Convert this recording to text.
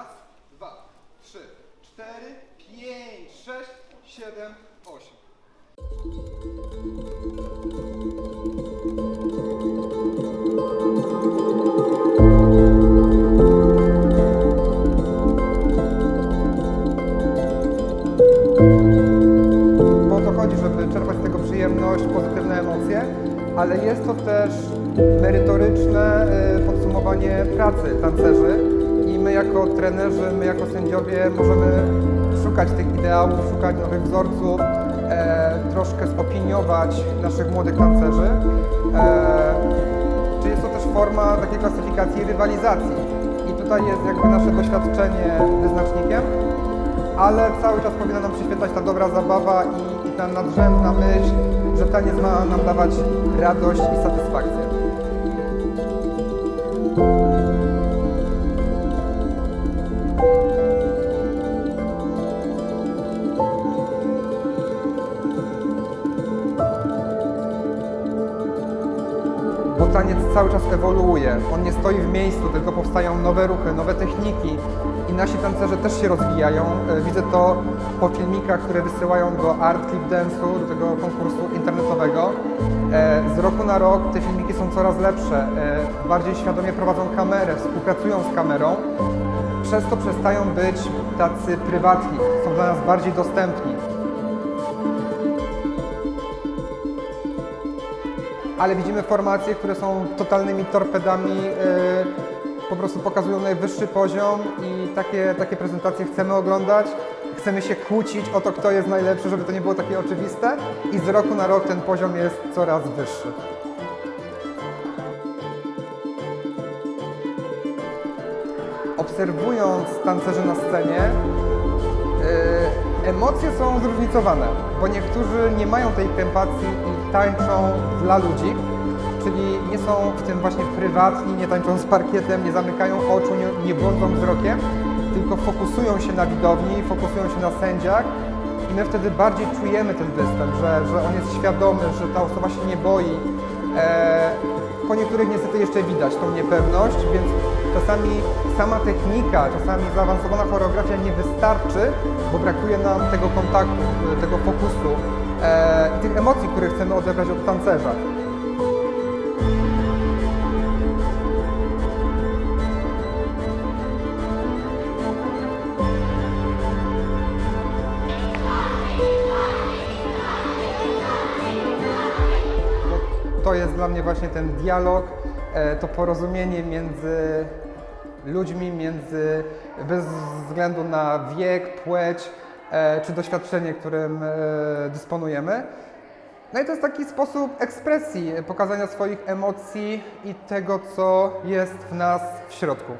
Raz, dwa, trzy, cztery, pięć, sześć, siedem, osiem. O to chodzi, żeby czerpać z tego przyjemność, pozytywne emocje, ale jest to też merytoryczne y, podsumowanie pracy tancerzy i my jako trenerzy, my jako sędziowie możemy szukać tych ideałów, szukać nowych wzorców, e, troszkę spopiniować naszych młodych tancerzy. E, czy jest to też forma takiej klasyfikacji rywalizacji. I tutaj jest jakby nasze doświadczenie wyznacznikiem, ale cały czas powinna nam przyświecać ta dobra zabawa i, i ta nadrzędna myśl, że taniec ma nam dawać radość i satysfakcję. Taniec cały czas ewoluuje. On nie stoi w miejscu, tylko powstają nowe ruchy, nowe techniki i nasi tancerze też się rozwijają. E, Widzę to po filmikach, które wysyłają do Art Clip Dance'u, do tego konkursu internetowego. E, Z roku na rok te filmiki są coraz lepsze, e, bardziej świadomie prowadzą kamerę, współpracują z kamerą. Przez to przestają być tacy prywatni, są dla nas bardziej dostępni. Ale widzimy formacje, które są totalnymi torpedami, yy, po prostu pokazują najwyższy poziom i takie, takie prezentacje chcemy oglądać. Chcemy się kłócić o to, kto jest najlepszy, żeby to nie było takie oczywiste i z roku na rok ten poziom jest coraz wyższy. Obserwując tancerzy na scenie, Yy, emocje są zróżnicowane, bo niektórzy nie mają tej krępacji i tańczą dla ludzi, czyli nie są w tym właśnie prywatni, nie tańczą z parkietem, nie zamykają oczu, nie, nie błądzą wzrokiem, tylko fokusują się na widowni, fokusują się na sędziach i my wtedy bardziej czujemy ten występ, że, że on jest świadomy, że ta osoba się nie boi. E, po niektórych niestety jeszcze widać tą niepewność, więc czasami sama technika, czasami zaawansowana choreografia nie wystarczy, bo brakuje nam tego kontaktu, tego fokusu e, i tych emocji, które chcemy odebrać od tancerza. To jest dla mnie właśnie ten dialog, e, to porozumienie między ludźmi, między, bez względu na wiek, płeć e, czy doświadczenie, którym e, dysponujemy. No i to jest taki sposób ekspresji, pokazania swoich emocji i tego, co jest w nas w środku.